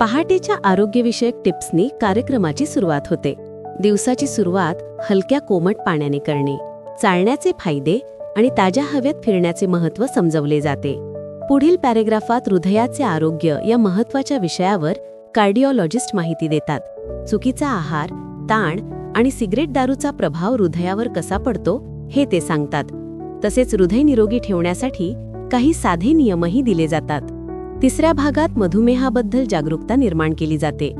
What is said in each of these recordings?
पहाटेच्या आरोग्यविषयक टिप्सनी कार्यक्रमाची सुरुवात होते. दिवसाची सुरुवात हलक्या कोमट पाण्याने करणे चालण्याचे फायदे आणि ताज्या हवेत फिरण्याचे महत्त्व समजवले जाते. पुढील पॅरेग्राफात हृदयाचे आरोग्य या महत्त्वाच्या विषयावर कार्डिओलॉजिस्ट माहिती देतात. चुकीचा आहार ताण आणि सिगरेट दारूचा प्रभाव हृदयावर कसा पडतो हे ते सांगतात. तसेच हृदय निरोगी ठेवण्यासाठी काही साधे नियमही दिले जातात. तिसऱ्या भागात मधुमेहाबद्दल जागरूकता निर्माण केली जाते.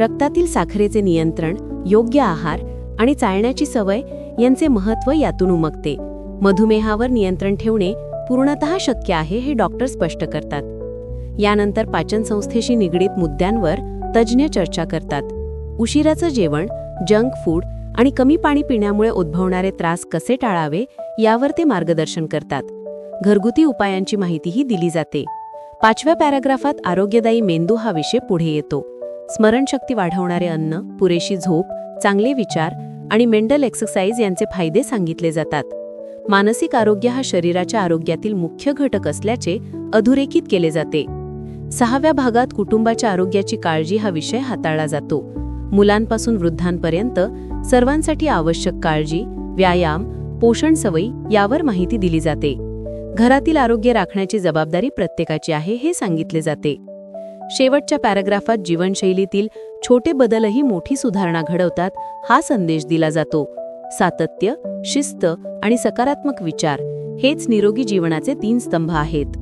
रक्तातील साखरेचे नियंत्रण योग्य आहार आणि चालण्याची सवय यांचे महत्त्व यातून उमगते. मधुमेहावर नियंत्रण ठेवणे पूर्णतः शक्य आहे हे डॉक्टर स्पष्ट करतात. यानंतर पाचन संस्थेशी निगडीत मुद्द्यांवर तज्ज्ञ चर्चा करतात. उशिराचं जेवण जंक फूड आणि कमी पाणी पिण्यामुळे उद्भवणारे त्रास कसे टाळावे यावर ते मार्गदर्शन करतात. घरगुती उपायांची माहितीही दिली जाते. पाचव्या पॅराग्राफात आरोग्यदायी मेंदू हा विषय पुढे येतो. स्मरणशक्ती वाढवणारे अन्न पुरेशी झोप चांगले विचार आणि मेंटल एक्सरसाइज यांचे फायदे सांगितले जातात. मानसिक आरोग्य हा शरीराच्या आरोग्यातील मुख्य घटक असल्याचे अधोरेखित केले जाते. सहाव्या भागात कुटुंबाच्या आरोग्याची काळजी हा विषय हाताळला जातो. मुलांपासून वृद्धांपर्यंत सर्वांसाठी आवश्यक काळजी व्यायाम पोषण सवयी यावर माहिती दिली जाते. घरातील आरोग्य राखण्याची जबाबदारी प्रत्येकाची आहे हे सांगितले जाते. शेवटच्या पॅराग्राफात जीवनशैलीतील छोटे बदलही मोठी सुधारणा घडवतात हा संदेश दिला जातो. सातत्य शिस्त आणि सकारात्मक विचार हेच निरोगी जीवनाचे तीन स्तंभ आहेत.